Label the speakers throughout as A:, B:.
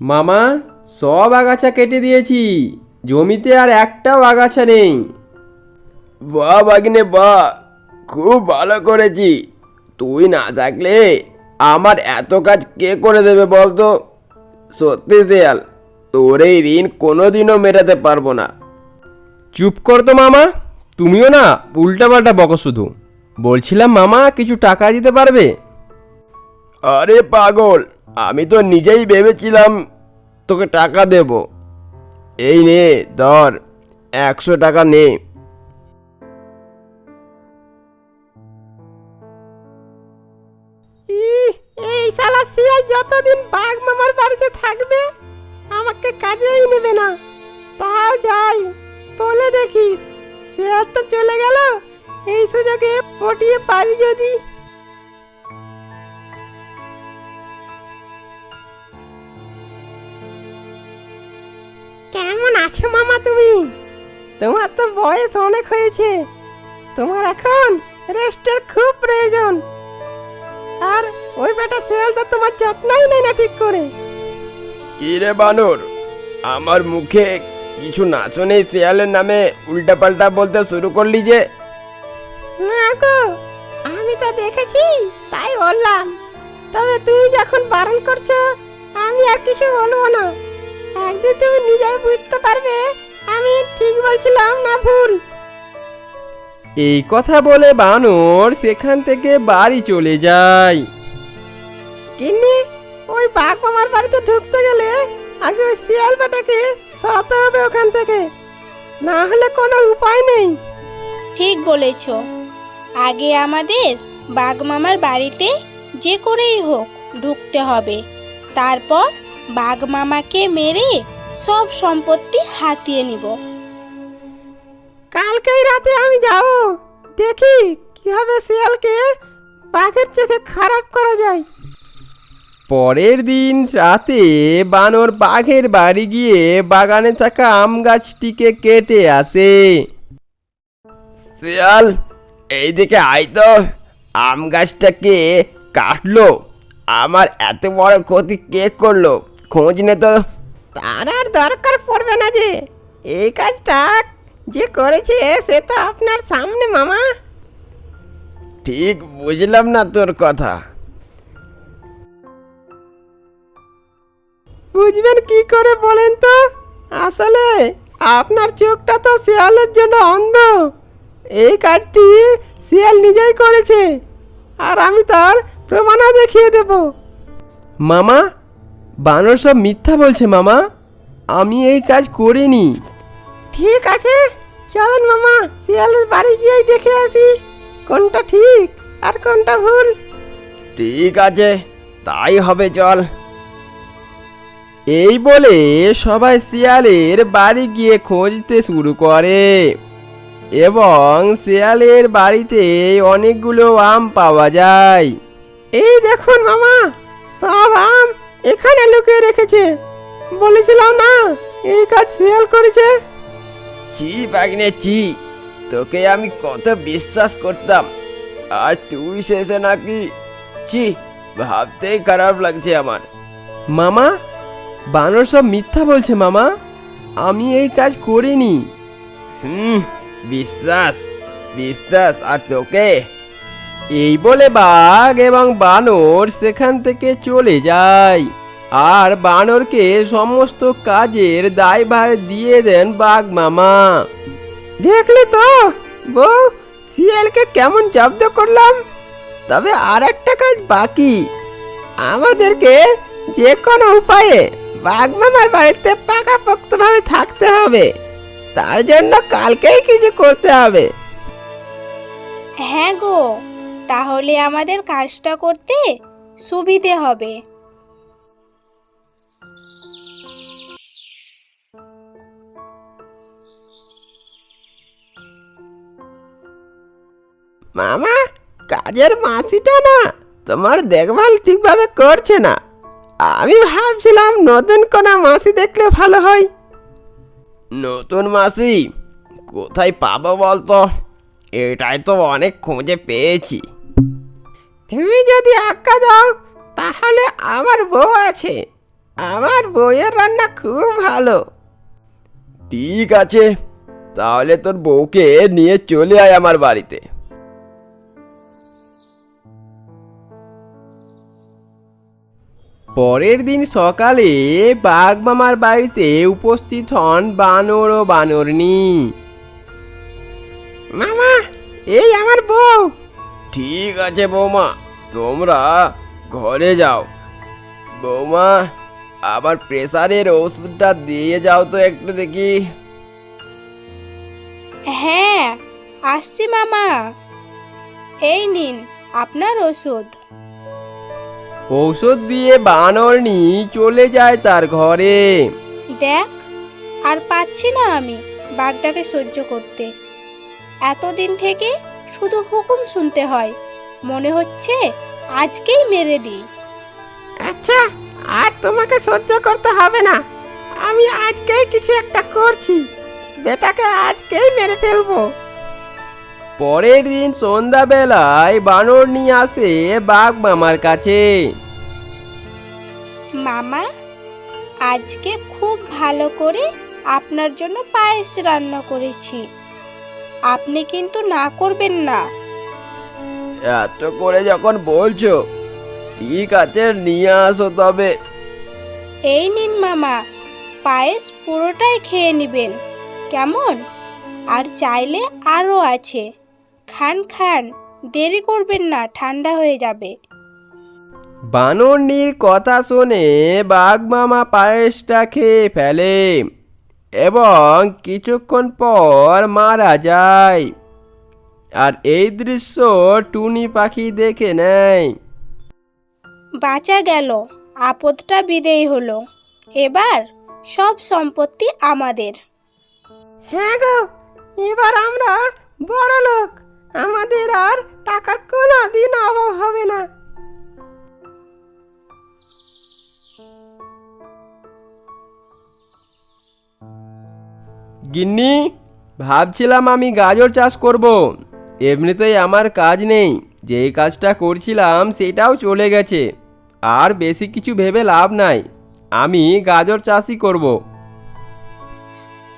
A: মামা সব আগাছা কেটে দিয়েছি। জমিতে আর একটাও আগাছা নেই।
B: বাহ বাগিনে বাহ খুব ভালো করেছি। তুই না থাকলে আমার এত কাজ কে করে দেবে বলতো? সত্যি শেয়াল তোর এই ঋণ কোনোদিনও মেটাতে পারব না।
A: চুপ কর তো মামা তুমিও না উল্টাপাল্টা বকো শুধু। বলছিলাম মামা কিছু টাকা দিতে পারবে?
B: আরে পাগল আমি তো নিজেই ভেবেছিলাম তোকে টাকা দেব। এই নে, ধর, একশো টাকা নে।
C: এই শালা শিয়াল যতদিন বাঘ মামার বাড়িতে থাকবে, আমাকে কাজেই নেবে না। তাও যাই, বলে দেখিস শিয়াল তো চলে গেল। এই সুযোগে পটিয়ে পারি যদি। কেমন আছো মামা তুমি? তোমার তো বয়স অনেক হয়েছে। তোমার এখন রেস্টের খুব প্রয়োজন। আর ওই বেটা শেয়াল তো তোমার যত্নই নেই না ঠিক করে।
B: কি রে বানর? আমার মুখে কিছু নাচনেই শেয়ালের নামে উল্টাপাল্টা বলতে শুরু করলি যে।
C: না গো আমি তো দেখেছি তাই বললাম। তবে তুমি যখন বারণ করছ আমি আর কিছু বলব না। একদিন তুমি নিজেই বুঝতে পারবে আমি ঠিক বলছিলাম না ভুল।
A: এই কথা বলে বানর সেখান থেকে বাড়ি চলে যায়।
C: কিন্নি ওই বাঘ মামার বাড়িতে ঢুকতে গেলে আগে ওই শিয়াল বেটাকে সরাতে হবে ওখান থেকে না হলে কোনো উপায় নেই।
D: ঠিক বলেছ। আগে আমাদের বাঘমামার বাড়িতে যে করেই হোক ঢুকতে হবে তারপর বাঘমামাকে মেরে সব সম্পত্তি হাতিয়ে নিব।
C: কালকেই রাতে আমি যাব। দেখি কীভাবে শিয়ালকে বাঘের চোখে খারাপ করা যায়।
A: পরের দিন রাতে বানর বাঘের বাড়ি গিয়ে বাগানে থাকা আম গাছটিকে কেটে আসে।
B: শিয়াল এইদিকে আয় তো। আম গাছটাকে কাটলো। আমার এত বড় ক্ষতি কে করল? খোঁজ নে তো।
C: তার আর দরকার পড়বে না যে। এই কাজটা যে করেছে সে তো আপনার সামনে মামা।
B: ঠিক বুঝলাম না তোর কথা।
C: বুঝবেন কি করে বলেন তো? আসলে আপনার চোখটা তো শিয়ালের জন্য অন্ধ। এই কাজটি শিয়াল নিজেই করেছে। আর আমি তার প্রমাণও দেখিয়ে দেব।
A: মামা বানর সব মিথ্যা বলছে মামা। আমি এই কাজ করিনি।
C: ঠিক আছে চলেন মামা শিয়ালের বাড়ি গিয়েই দেখে আসি কোনটা ঠিক আর কোনটা ভুল।
B: ঠিক আছে তাই হবে চল।
A: এই বলে সবাই শিয়ালের বাড়ি গিয়ে খুঁজতে শুরু করে। এবং শিয়ালের বাড়িতে অনেকগুলো আম পাওয়া যায়।
C: এই দেখুন মামা সব আম এখানে লুকিয়ে রেখেছে। বলেছিলাম না এই কাজ শিয়াল করেছে।
B: চি বাগনে চি তোকে আমি কত বিশ্বাস করতাম। আর তুই শেষে নাকি চি ভাবতেই খারাপ লাগছে আমার।
A: মামা বানর সব মিথ্যা বলছে মামা। আমি এই কাজ করিনি।
B: হুম বিশ্বাস বিশ্বাস। আর তোকে
A: এই বলে বাঘ এবং বানর সেখান থেকে চলে যায়। আর বানরকে সমস্ত কাজের দায়ভার দিয়ে দেন বাঘ মামা।
C: দেখলে তো বউ শিয়ালকে কেমন জব্দ করলাম। তবে আর একটা কাজ বাকি। আমাদেরকে যে কোনো উপায়ে বাঘ মামার বাড়িতে পাকাপোক্তভাবে থাকতে হবে। তার জন্য কালকেই কিছু করতে হবে।
D: হ্যাঁ গো তাহলে আমাদের কাজটা করতে সুবিধে হবে।
C: মামা কাজের মাসিটা না তোমার দেখভাল ঠিকভাবে করছে না। আমি ভাবছিলাম নতুন কোনো মাসি দেখলে ভালো হয়।
B: নতুন মাসি? কোথায় পাবো বলতো? এটাই তো অনেক খুঁজে পেয়েছি।
C: তুমি যদি আঁকা দাও তাহলে আমার বউ আছে। আমার বউয়ের রান্না খুব ভালো।
B: ঠিক আছে তাহলে তোর বউকে নিয়ে চলে আয় আমার বাড়িতে।
A: পরের দিন সকালে বাঘ মামার বাড়িতে উপস্থিত হন বানর ও বানরনি
C: মামা এই আমার বউ।
B: ঠিক আছে বৌমা। তোমরা ঘরে যাও। বৌমা আবার প্রেসারের ওষুধটা দিয়ে যাও তো একটু দেখি।
D: হ্যাঁ আসছি মামা। এই নিন আপনার ওষুধ।
A: ঔষধ দিয়ে বানরনি চলে যায় তার ঘরে।
D: দেখ আর পাচ্ছি না আমি বাঘটাকে সহ্য করতে। এতদিন থেকে শুধু হুকুম শুনতে হয়। মনে হচ্ছে আজকেই মেরে দিই।
C: আচ্ছা আর তোমাকে সহ্য করতে হবে না। আমি আজকেই কিছু একটা করছি। বেটাকে আজকেই মেরে ফেলব।
A: পরের দিন সন্ধ্যাবেলায় বানর নিয়ে আসে বাঘ মামার কাছে।
D: মামা আজকে খুব ভালো করে আপনার জন্য পায়েস রান্না করেছি। আপনি কিন্তু না করবেন না।
B: এত করে যখন বলছো ঠিক আছে নিয়ে আসো তবে।
D: এই নিন মামা পায়েস পুরোটাই খেয়ে নেবেন কেমন? আর চাইলে আরও আছে। খান খান দেরি করবেন না ঠান্ডা হয়ে যাবে।
A: বানরনির কথা শুনে বাঘ মামা পায়েসটা খেয়ে ফেলে। এবং কিছুক্ষণ পর মারা যায়। আর এই দৃশ্য টুনি পাখি দেখে নেয়।
D: বাঁচা গেল আপদটা বিদেয় হলো। এবার সব সম্পত্তি আমাদের।
C: হ্যাঁ গো এবার আমরা বড় লোক আমাদের আর টাকার কোনো দিন অভাব হবে না।
A: গিন্নি ভাবছিলাম আমি গাজর চাষ করব। এমনিতেই আমার কাজ নেই যেই কাজটা করছিলাম সেটাও চলে গেছে। আর বেশি কিছু ভেবে লাভ নাই আমি গাজর চাষই করব।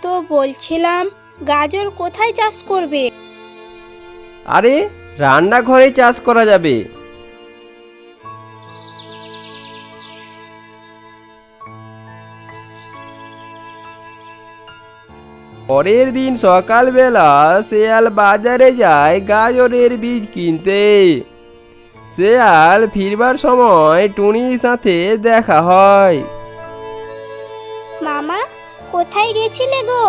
D: তো বলছিলাম গাজর কোথায় চাষ করবে?
A: আরে রান্নাঘরে চাষ করা যাবে। পরের দিন সকালবেলা শেয়াল বাজারে যায় গাজরের বীজ কিনতে। শেয়াল ফিরবার সময় টুনির সাথে দেখা হয়।
D: মামা কোথায় গেছিলে গো?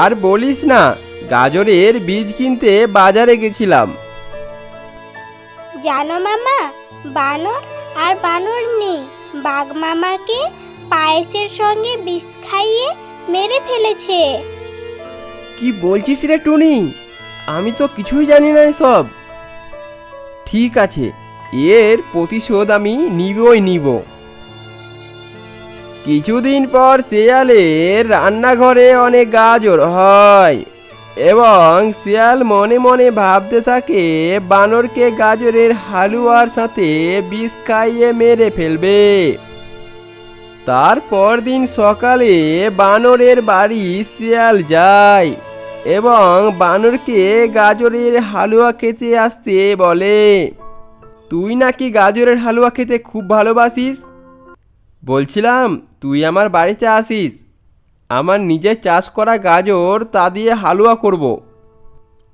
A: আর বলিস না গাজরের বীজ কিনতে বাজারে গেছিলাম।
D: জানো মামা বানর আর বানর নেই বাঘ মামাকে পায়েসের সঙ্গে বিষ খাইয়ে মেরে ফেলেছে।
A: কি বলছিস রে টুনি? আমি তো কিছুই জানি না সব ঠিক আছে, এর প্রতিশোধ আমি নিবই নিব। কিছুদিন পর শেয়ালের রান্নাঘরে অনেক গাজর হয় এবং শেয়াল মনে মনে ভাবতে থাকে, বানরকে গাজরের হালুয়ার সাথে বিষ খাইয়ে মেরে ফেলবে। তারপর দিন সকালে বানরের বাড়ি শিয়াল যায় এবং বানরকে গাজরের হালুয়া খেতে আসতে বলে। তুই নাকি গাজরের হালুয়া খেতে খুব ভালোবাসিস? বলছিলাম, তুই আমার বাড়িতে আসিস। আমার নিজের চাষ করা গাজর তা দিয়ে হালুয়া করব।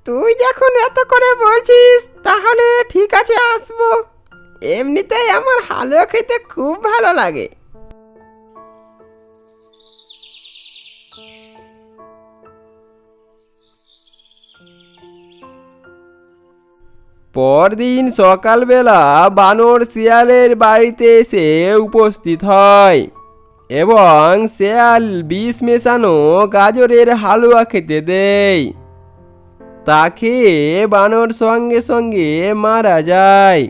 C: তুই যখন এত করে বলছিস, তাহলে ঠিক আছে, আসব। এমনিতেই আমার হালুয়া খেতে খুব ভালো লাগে।
A: পরদিন সকালবেলা বানর শিয়ালের বাড়িতে এসে উপস্থিত হয় এবং শিয়াল বিষ মেশানো গাজরের হালুয়া খেতে দেয়। তা খেয়ে বানর সঙ্গে সঙ্গে মারা যায়।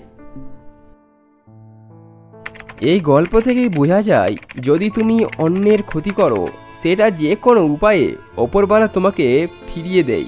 A: এই গল্প থেকেই বোঝা যায়, যদি তুমি অন্যের ক্ষতি করো, সেটা যে কোনো উপায়ে ওপরবেলা তোমাকে ফিরিয়ে দেয়।